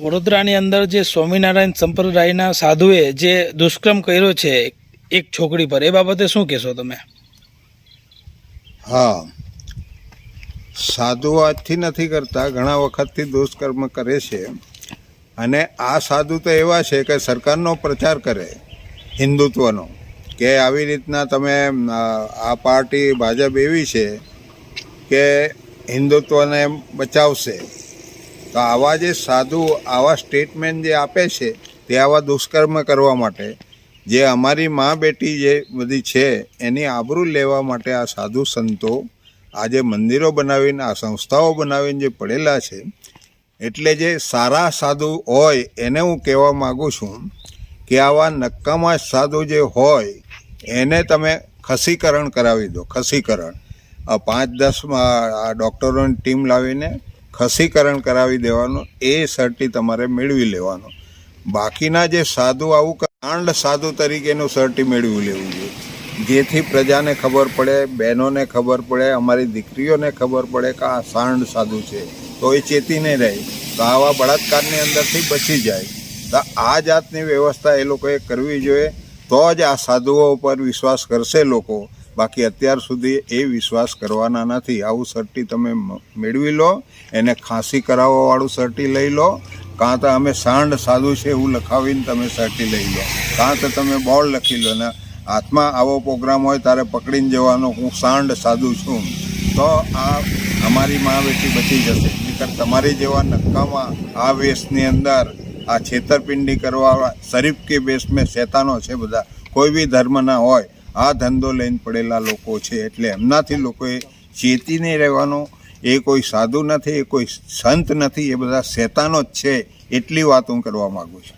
વડોદરાની અંદર જે સ્વામિનારાયણ સંપ્રદાયના સાધુએ જે દુષ્કર્મ કર્યો છે એક છોકરી પર, એ બાબતે શું કહેશો તમે? હા. સાધુ આજથી નથી કરતા, ઘણા વખતથી દુષ્કર્મ કરે છે. અને આ સાધુ તો એવા છે કે સરકારનો પ્રચાર કરે, હિન્દુત્વનો, કે આવી રીતના તમે આ પાર્ટી ભાજપ એવી છે કે હિન્દુત્વને બચાવશે. તો આવા જે સાધુ, આવા સ્ટેટમેન્ટ જે આપે છે, તે આવા દુષ્કર્મ કરવા માટે, જે અમારી મા બેટી જે બધી છે, એની આબરૂ લેવા માટે આ સાધુ સંતો આજે મંદિરો બનાવીને, આ સંસ્થાઓ બનાવીને જે પડેલા છે, એટલે જે સારા સાધુ હોય એને હું કહેવા માગું છું કે આવા નક્કામાં સાધુ જે હોય, એને તમે ખસીકરણ કરાવી દો, ખસીકરણ. પાંચ દસ ડૉક્ટરોની ટીમ લાવીને ખસીકરણ કરાવી દેવાનું, એ સર્ટી તમારે મેળવી લેવાનું. બાકીના જે સાધુ આવું કાંડ સાધુ તરીકેનું સર્ટી મેળવી લેવું જોઈએ. જેથી પ્રજાને ખબર પડે, બહેનોને ખબર પડે, અમારી દીકરીઓને ખબર પડે કે આ સાંડ સાધુ છે. તો એ ચેતી નહીં રહે. તો આવા બળાત્કારની અંદરથી બચી જાય. તો આ જાતની વ્યવસ્થા એ લોકોએ કરવી જોઈએ. તો જ આ સાધુઓ ઉપર વિશ્વાસ કરશે લોકો. બાકી અત્યાર સુધી એ વિશ્વાસ કરવાના નથી. આવું સર્ટી તમે મેળવી લો, એને ખાંસી કરાવવાવાળું સર્ટી લઈ લો. કાં તો અમે સાંડ સાધુ છે એવું લખાવીને તમે સર્ટી લઈ લો. કાં તો તમે બોર્ડ લખી લો ને હાથમાં આવો પ્રોગ્રામ હોય ત્યારે પકડીને જવાનો, હું સાંડ સાધુ છું. તો આ અમારી મા બેટી બચી જશે. નહીંતર તમારી જેવા નક્કામાં આ વેશની અંદર, આ છેતરપિંડી કરવા, શરીફ કે બેસ મેં શેતાનો છે બધા. કોઈ બી ધર્મના હોય આ ધંધો લઈને પડેલા લોકો છે એટલે એમનાથી લોકોએ ચેતીને રહેવાનો. એ કોઈ સાધુ નથી, એ કોઈ સંત નથી, એ બધા શેતાનો જ છે. એટલી વાત હું કરવા માગું છું.